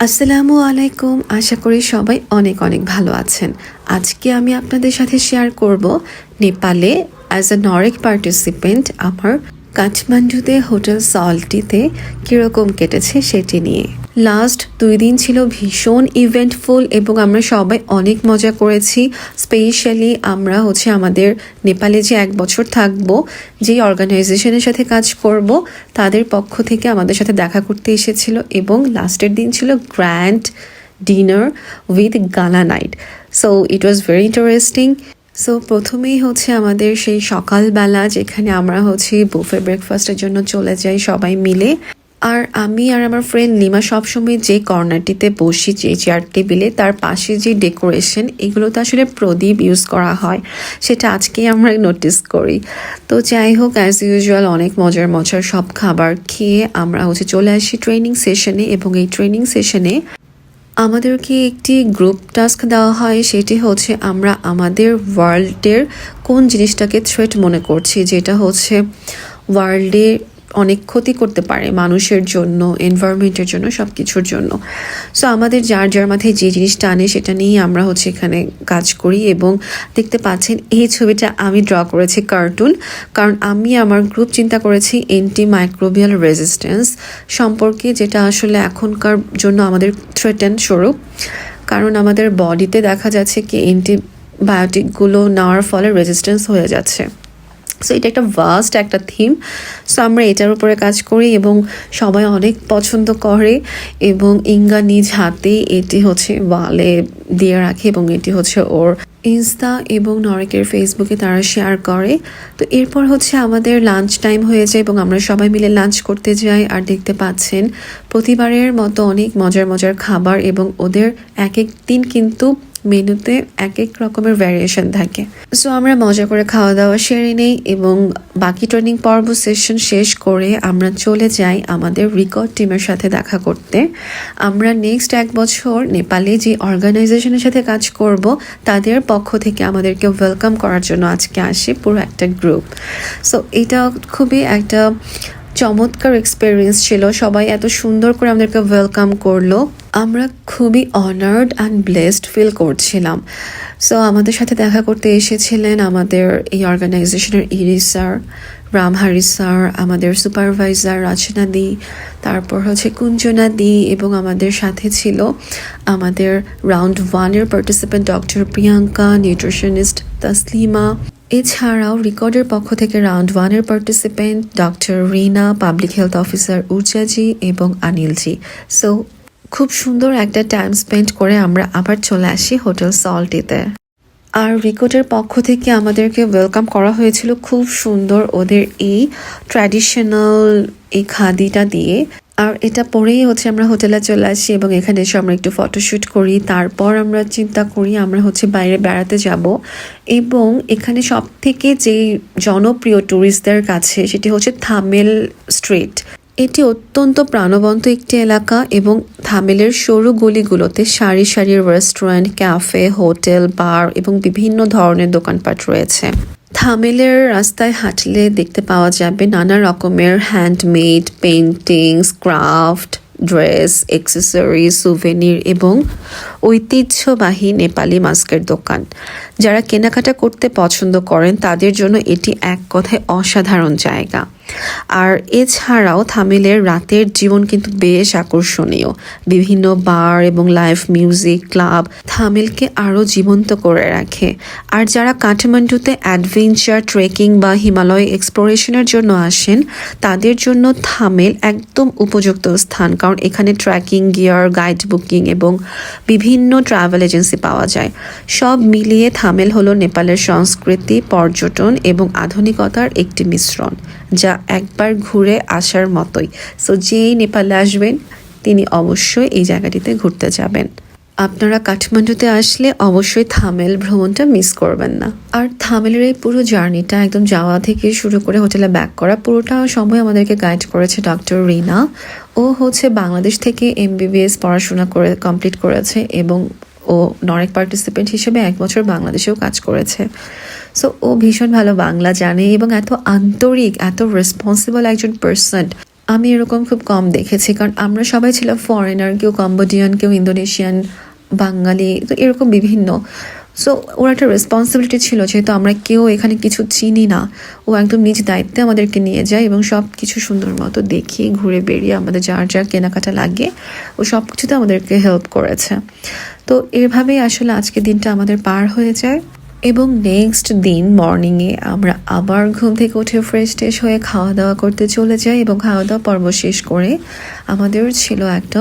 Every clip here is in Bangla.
আসসালামু আলাইকুম। আশা করি সবাই অনেক অনেক ভালো আছেন। আজকে আমি আপনাদের সাথে শেয়ার করব নেপালে অ্যাজ এ নরেক পার্টিসিপেন্ট আমার কাঠমান্ডুতে হোটেল সল্টিতে কীরকম কেটেছে সেটি নিয়ে। লাস্ট দুই দিন ছিল ভীষণ ইভেন্টফুল এবং আমরা সবাই অনেক মজা করেছি। স্পেশালি আমরা হচ্ছে আমাদের নেপালে যে এক বছর থাকব, যেই অর্গানাইজেশনের সাথে কাজ করব, তাদের পক্ষ থেকে আমাদের সাথে দেখা করতে এসেছিল এবং লাস্টের দিন ছিল grand dinner with gala night so it was very interesting so প্রথমেই হচ্ছে আমাদের সেই সকালবেলা যেখানে আমরা হচ্ছে বুফে ব্রেকফাস্টের জন্য চলে যাই সবাই মিলে। আর আমি আর আমার ফ্রেন্ড লিমা সবসময় যে কর্নারটিতে বসি, যে চেয়ার টেবিলে তার পাশে যে ডেকোরেশন এগুলোতে আসলে প্রদীপ ইউজ করা হয়। সেটা আজকেই আমরা নোটিস করি। তো যাই হোক অ্যাজ ইউজুয়াল অনেক মজার মজার সব খাবার খেয়ে আমরা হচ্ছে চলে আসি ট্রেনিং সেশনে এবং এই ট্রেনিং সেশনে আমাদেরকে একটি গ্রুপ টাস্ক দেওয়া হয়? সেটি হচ্ছে আমরা আমাদের ওয়ার্ল্ডের কোন জিনিসটাকে থ্রেট মনে করছি? যেটা হচ্ছে ওয়ার্ল্ডে অনেক ক্ষতি করতে পারে মানুষের জন্য এনভায়রনমেন্টের জন্য সব কিছুর জন্য। সো আমাদের যার যার মাথায় যে জিনিসটা আনে, সেটা নিয়েই আমরা হচ্ছে এখানে কাজ করি এবং দেখতে পাচ্ছেন, এই ছবিটা আমি ড্র করেছি কার্টুন কারণ আমি আমার গ্রুপ চিন্তা করেছি এন্টি মাইক্রোবিয়াল রেজিস্ট্যান্স সম্পর্কে, যেটা আসলে এখনকার জন্য আমাদের থ্রেটেন স্বরূপ। কারণ আমাদের বডিতে দেখা যাচ্ছে কি অ্যান্টিবায়োটিকগুলো নেওয়ার ফলে রেজিস্ট্যান্স হয়ে যাচ্ছে। সো এটা একটা ভাস্ট একটা থিম সো আমরা এটার উপরে কাজ করি এবং সবাই অনেক পছন্দ করে এবং ইঙ্গা নিজ হাতে এটি হচ্ছে ওয়ালে দিয়ে রাখে এবং এটি হচ্ছে ওর ইনস্টা এবং নরেকের ফেসবুকে তারা শেয়ার করে। তো, এরপর হচ্ছে আমাদের লাঞ্চ টাইম হয়ে যায় এবং আমরা সবাই মিলে লাঞ্চ করতে যাই আর দেখতে পাচ্ছেন, প্রতিবারের মতো অনেক মজার মজার খাবার এবং ওদের এক এক দিন কিন্তু মেনুতে এক এক রকমের ভ্যারিয়েশন থাকে। সো আমরা মজা করে খাওয়া দাওয়া সেরে নেই এবং বাকি ট্রেনিং পর্ব সেশন শেষ করে আমরা চলে যাই আমাদের রিকর্ড টিমের সাথে দেখা করতে। আমরা নেক্সট এক বছর নেপালে যে অর্গানাইজেশনের সাথে কাজ করব, তাদের পক্ষ থেকে আমাদেরকে ওয়েলকাম করার জন্য আজকে আসে পুরো একটা গ্রুপ সো এটা খুবই একটা চমৎকার এক্সপিরিয়েন্স ছিল। সবাই এত সুন্দর করে আমাদেরকে ওয়েলকাম করল। আমরা খুবই অনার্ড অ্যান্ড ব্লেসড ফিল করছিলাম। সো আমাদের সাথে দেখা করতে এসেছিলেন আমাদের এই অর্গানাইজেশনের ইরি স্যার রামহারি স্যার আমাদের সুপারভাইজার রচনা দি, তারপর হচ্ছে কুঞ্জনা দি এবং আমাদের সাথে ছিল আমাদের রাউন্ড ওয়ানের participant doctor Priyanka nutritionist Taslima. এছাড়াও রেকর্ডের পক্ষ থেকে রাউন্ড ওয়ানের participant doctor Rina, public health officer উর্জাজি এবং আনিলজি সো খুব সুন্দর একটা টাইম স্পেন্ড করে আমরা আবার চলে আসি হোটেল সল্টিতে। আর রিকোটের পক্ষ থেকে আমাদেরকে ওয়েলকাম করা হয়েছিল খুব সুন্দর ওদের এই ট্র্যাডিশনাল এই খাদিটা দিয়ে। আর এটা পরেই হচ্ছে আমরা হোটেলে চলে আসি এবং এখানে এসে আমরা একটু ফটোশ্যুট করি। তারপর আমরা চিন্তা করি আমরা হচ্ছে বাইরে বেড়াতে যাব এবং এখানে সব থেকে যে জনপ্রিয় ট্যুরিস্টদের কাছে সেটি হচ্ছে থামেল স্ট্রিট। এটি অত্যন্ত প্রাণবন্ত একটি এলাকা এবং থামেলের সরু গলিগুলোতে সারি সারি রেস্টুরেন্ট ক্যাফে হোটেল বার এবং বিভিন্ন ধরনের দোকানপাট রয়েছে। থামেলের রাস্তায় হাঁটলে দেখতে পাওয়া যাবে নানা রকমের handmade paintings craft, dress accessory souvenir এবং ঐতিহ্যবাহী নেপালি মাস্কের দোকান। যারা কেনাকাটা করতে পছন্দ করেন, তাদের জন্য এটি এক কথায় অসাধারণ জায়গা। আর এছাড়াও থামিলের রাতের জীবন কিন্তু বেশ আকর্ষণীয়। বিভিন্ন বার এবং লাইভ মিউজিক ক্লাব থামিলকে আরও জীবন্ত করে রাখে। আর যারা কাঠমান্ডুতে অ্যাডভেঞ্চার ট্রেকিং বা হিমালয় এক্সপ্লোরেশনের জন্য আসেন, তাদের জন্য থামেল একদম উপযুক্ত স্থান। কারণ এখানে ট্রেকিং গিয়ার গাইড বুকিং এবং বিভিন্ন ট্রাভেল এজেন্সি পাওয়া যায়। সব মিলিয়ে থামেল হলো নেপালের সংস্কৃতি, পর্যটন এবং আধুনিকতার একটি মিশ্রণ, যা একবার ঘুরে আসার মতোই। সো যেই নেপালে আসবেন, তিনি অবশ্যই এই জায়গাটিতে ঘুরতে যাবেন। আপনারা কাঠমান্ডুতে আসলে অবশ্যই থামেল ভ্রমণটা মিস করবেন না। আর থামেলের এই পুরো জার্নিটা একদম যাওয়া থেকে শুরু করে হোটেলে ব্যাক করা, পুরোটা সময় আমাদেরকে গাইড করেছে ডক্টর রিনা। ও হচ্ছে বাংলাদেশ থেকে এমবিবিএস পড়াশোনা করে কমপ্লিট করেছে এবং ও নরেক পার্টিসিপেন্ট হিসেবে এক বছর বাংলাদেশেও কাজ করেছে। সো ও ভীষণ ভালো বাংলা জানে এবং এত আন্তরিক, এত রেসপন্সিবল একজন পার্সন আমি এরকম খুব কম দেখেছি, কারণ আমরা সবাই ছিলাম ফরেনার কেউ কম্বোডিয়ান কেউ ইন্দোনেশিয়ান বাঙালি, তো এরকম বিভিন্ন। সো ওর একটা রেসপন্সিবিলিটি ছিল যেহেতু আমরা কেউ এখানে কিছু চিনি না। ও একদম নিজ দায়িত্বে আমাদেরকে নিয়ে যায় এবং সব কিছু সুন্দর মতো দেখিয়ে, ঘুরে বেরিয়ে আমাদের যার যা কেনাকাটা লাগে, ও সব কিছুতে আমাদেরকে হেল্প করেছে। তো এভাবেই আসলে আজকে দিনটা আমাদের পার হয়ে যায় এবং নেক্সট দিন মর্নিংয়ে আমরা আবার ঘুম থেকে উঠে ফ্রেশ ট্রেশ হয়ে খাওয়া দাওয়া করতে চলে যাই এবং খাওয়া দাওয়া পর্ব শেষ করে আমাদের ছিল একটা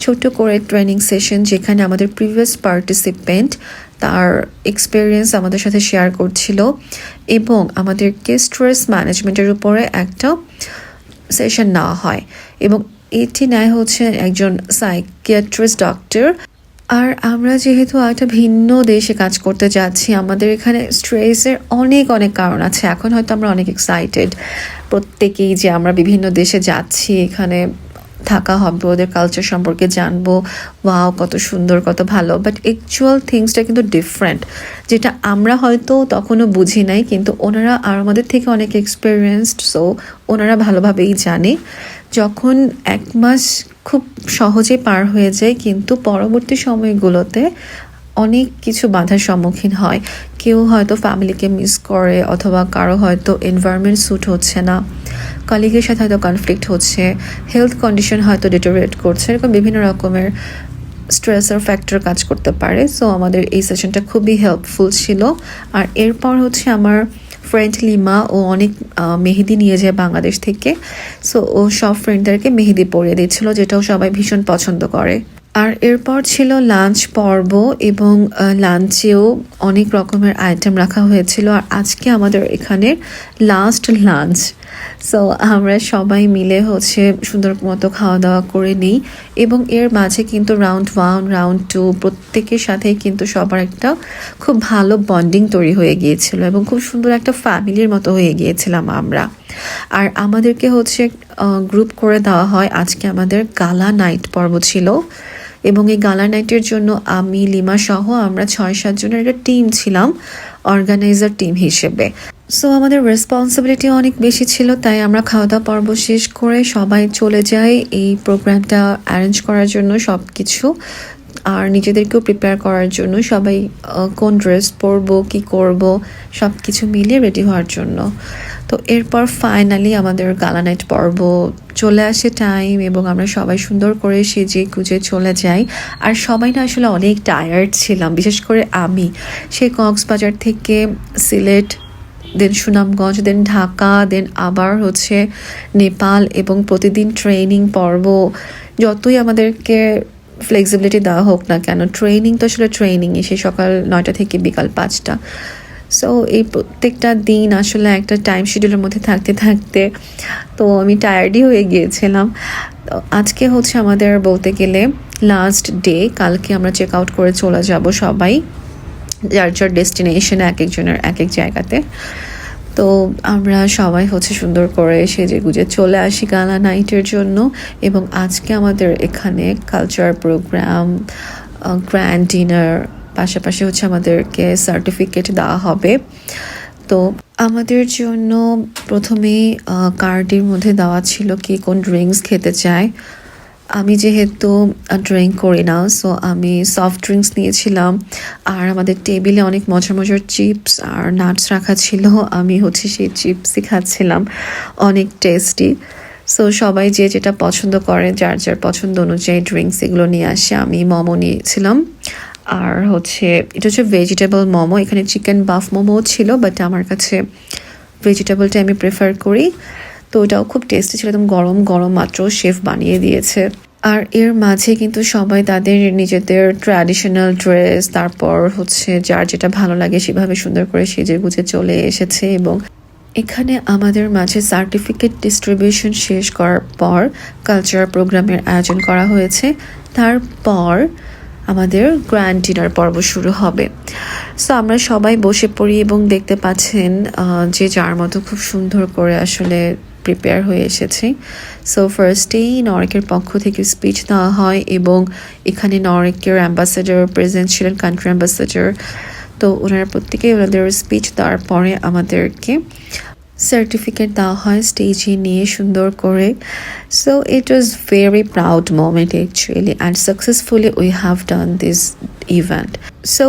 ছোট্ট করে ট্রেনিং সেশন যেখানে আমাদের প্রিভিয়াস পার্টিসিপেন্ট তার এক্সপিরিয়েন্স আমাদের সাথে শেয়ার করছিল এবং আমাদেরকে স্ট্রেস ম্যানেজমেন্টের উপরে একটা সেশন নেওয়া হয় এবং এটি নেয় হচ্ছে একজন সাইকিয়াট্রিস্ট ডক্টর আর আমরা যেহেতু একটা ভিন্ন দেশে কাজ করতে যাচ্ছি, আমাদের এখানে স্ট্রেসের অনেক অনেক কারণ আছে। এখন হয়তো আমরা অনেক এক্সাইটেড প্রত্যেকেই যে আমরা বিভিন্ন দেশে যাচ্ছি, এখানে থাকা হবে, ওদের কালচার সম্পর্কে জানব। ওয়াও কত সুন্দর, কত ভালো। বাট অ্যাকচুয়াল থিংসটা কিন্তু ডিফারেন্ট যেটা আমরা হয়তো তখনও বুঝি নাই, কিন্তু ওনারা আর আমাদের থেকে অনেক এক্সপিরিয়েন্সড সো ওনারা ভালোভাবেই জানে। যখন এক মাস খুব সহজে পার হয়ে যায়, কিন্তু পরবর্তী সময়গুলোতে অনেক কিছু বাধার সম্মুখীন হয়। কেউ হয়তো ফ্যামিলিকে মিস করে অথবা কারও হয়তো এনভায়রনমেন্ট স্যুট হচ্ছে না। কলিগের সাথে হয়তো কনফ্লিক্ট হচ্ছে। হেলথ কন্ডিশন হয়তো ডিটোরিয়েট করছে। এরকম বিভিন্ন রকমের স্ট্রেসের ফ্যাক্টর কাজ করতে পারে। সো আমাদের এই সেশনটা খুবই হেল্পফুল ছিল। আর এরপর হচ্ছে আমার ফ্রেন্ড লিমা। ও অনেক মেহেদি নিয়ে যায় বাংলাদেশ থেকে। সো ও সব ফ্রেন্ডদেরকে মেহেদি পরিয়ে দিচ্ছিল, যেটাও সবাই ভীষণ পছন্দ করে। আর এরপর ছিল লাঞ্চ পর্ব এবং লাঞ্চেও অনেক রকমের আইটেম রাখা হয়েছিল। আর আজকে আমাদের এখানে লাস্ট লাঞ্চ সো আমরা সবাই মিলে হচ্ছে সুন্দর মতো খাওয়া দাওয়া করে নিই এবং এর মাঝে কিন্তু রাউন্ড ওয়ান রাউন্ড টু প্রত্যেকের সাথেই কিন্তু সবার একটা খুব ভালো বন্ডিং তৈরি হয়ে গিয়েছিল এবং খুব সুন্দর একটা ফ্যামিলির মতো হয়ে গিয়েছিলাম আমরা। আর আমাদেরকে হচ্ছে গ্রুপ করে দেওয়া হয়। আজকে আমাদের গালা নাইট পর্ব ছিল। এবং এই গালা নাইটের জন্য আমি, লিমা সহ আমরা ছয় সাতজনের একটা টিম ছিলাম অর্গানাইজার টিম হিসেবে। সো আমাদের রেসপন্সিবিলিটি অনেক বেশি ছিল, তাই আমরা খাওয়া দাওয়া পর্ব শেষ করে সবাই চলে যাই, এই প্রোগ্রামটা অ্যারেঞ্জ করার জন্য সব কিছু আর নিজেদেরকেও প্রিপেয়ার করার জন্য সবাই কোন ড্রেস পরবো, কি করব সব কিছু মিলিয়ে রেডি হওয়ার জন্য। তো এরপর ফাইনালি আমাদের গালা নাইট পর্ব চলে আসে টাইম এবং আমরা সবাই সুন্দর করে সেজে কুজে চলে যাই। আর সবাই না আসলে অনেক টায়ার্ড ছিলাম, বিশেষ করে আমি। সেই কক্সবাজার থেকে সিলেট দেন সুনামগঞ্জ দেন ঢাকা দেন আবার হচ্ছে নেপাল এবং প্রতিদিন ট্রেনিং পর্ব। যতই আমাদেরকে ফ্লেক্সিবিলিটি দেওয়া হোক না কেন ট্রেনিং তো আসলে ট্রেনিংই সে সকাল নয়টা থেকে বিকাল পাঁচটা। সো এই প্রত্যেকটা দিন আসলে একটা টাইম শিডিউলের মধ্যে থাকতে থাকতে তো আমি টায়ার্ডই হয়ে গিয়েছিলাম। তো আজকে হচ্ছে আমাদের বলতে গেলে লাস্ট ডে কালকে আমরা চেক আউট করে চলে যাব সবাই, যার যার ডেস্টিনেশনে এক একজনের এক এক জায়গাতে। তো আমরা সবাই হচ্ছে সুন্দর করে সেজে গুজে চলে আসি গালা নাইটের জন্য এবং আজকে আমাদের এখানে কালচার প্রোগ্রাম গ্র্যান্ড ডিনার পাশাপাশি হচ্ছে আমাদেরকে সার্টিফিকেট দেওয়া হবে। তো আমাদের জন্য প্রথমেই কার্ডের মধ্যে দেওয়া ছিল কি কোন ড্রিঙ্কস খেতে চায়। আমি যেহেতু ড্রিঙ্ক করি না সো আমি সফট ড্রিঙ্কস নিয়েছিলাম। আর আমাদের টেবিলে অনেক মজার মজার চিপস আর নাটস রাখা ছিল। আমি হচ্ছে সেই চিপসই খাচ্ছিলাম। অনেক টেস্টি সো সবাই যে যেটা পছন্দ করে, যার যার পছন্দ অনুযায়ী ড্রিঙ্কস এগুলো নিয়ে আসে, আমি মোমো নিয়েছিলাম। আর হচ্ছে, এটা হচ্ছে ভেজিটেবল মোমো। এখানে চিকেন বাফ মোমোও ছিল বাট আমার কাছে ভেজিটেবলটা আমি প্রেফার করি। তো ওটাও খুব টেস্টি ছিল। একদম গরম গরম মাত্র শেফ বানিয়ে দিয়েছে। আর এর মাঝে কিন্তু সবাই তাদের নিজেদের ট্র্যাডিশনাল ড্রেস তারপর হচ্ছে যার যেটা ভালো লাগে সেভাবে সুন্দর করে সেজে গুজে চলে এসেছে এবং এখানে আমাদের মাঝে সার্টিফিকেট ডিস্ট্রিবিউশন শেষ করার পর কালচারাল প্রোগ্রামের আয়োজন করা হয়েছে। তারপর আমাদের গ্র্যান্ড ডিনার পর্ব শুরু হবে। সো আমরা সবাই বসে পড়ি এবং দেখতে পাচ্ছেন যে যার মতো খুব সুন্দর করে আসলে প্রিপেয়ার হয়ে এসেছি। সো ফার্স্টেই নরেকের পক্ষ থেকে স্পিচ দেওয়া হয় এবং এখানে নরেকের অ্যাম্বাসেডার প্রেজেন্ট ছিলেন কান্ট্রি অ্যাম্বাসেডার তো ওনারা প্রত্যেকেই ওনাদের স্পিচ দেওয়ার পরে আমাদেরকে সার্টিফিকেট দেওয়া হয় স্টেজে নিয়ে সুন্দর করে। So it was very proud moment actually and successfully we have done this event so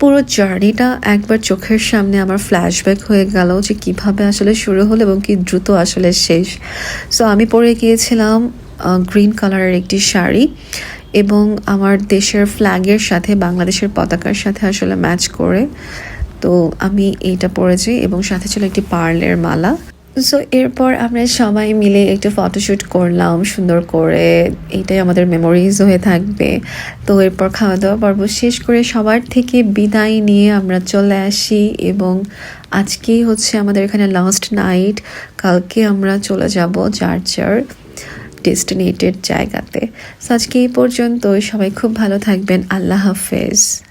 পুরো জার্নিটা একবার চোখের সামনে আমার ফ্ল্যাশব্যাক হয়ে গেল যে কীভাবে আসলে শুরু হলো এবং কি দ্রুত আসলে শেষ। সো আমি পরে গিয়েছিলাম গ্রিন কালারের একটি শাড়ি এবং আমার দেশের ফ্ল্যাগের সাথে, বাংলাদেশের পতাকার সাথে আসলে ম্যাচ করে। তো আমি এইটা পরেছি এবং সাথে ছিল একটি পার্লের মালা। সো এরপর আমরা সবাই মিলে একটু ফটোশ্যুট করলাম, সুন্দর করে। এইটাই আমাদের মেমোরিজ হয়ে থাকবে। তো, এরপর খাওয়া দাওয়া পর্ব শেষ করে সবার থেকে বিদায় নিয়ে আমরা চলে আসি এবং আজকেই হচ্ছে আমাদের এখানে লাস্ট নাইট কালকে আমরা চলে যাব যার যার ডেস্টিনেটেড জায়গাতে। সো আজকে এই পর্যন্ত সবাই খুব ভালো থাকবেন। আল্লাহ হাফেজ।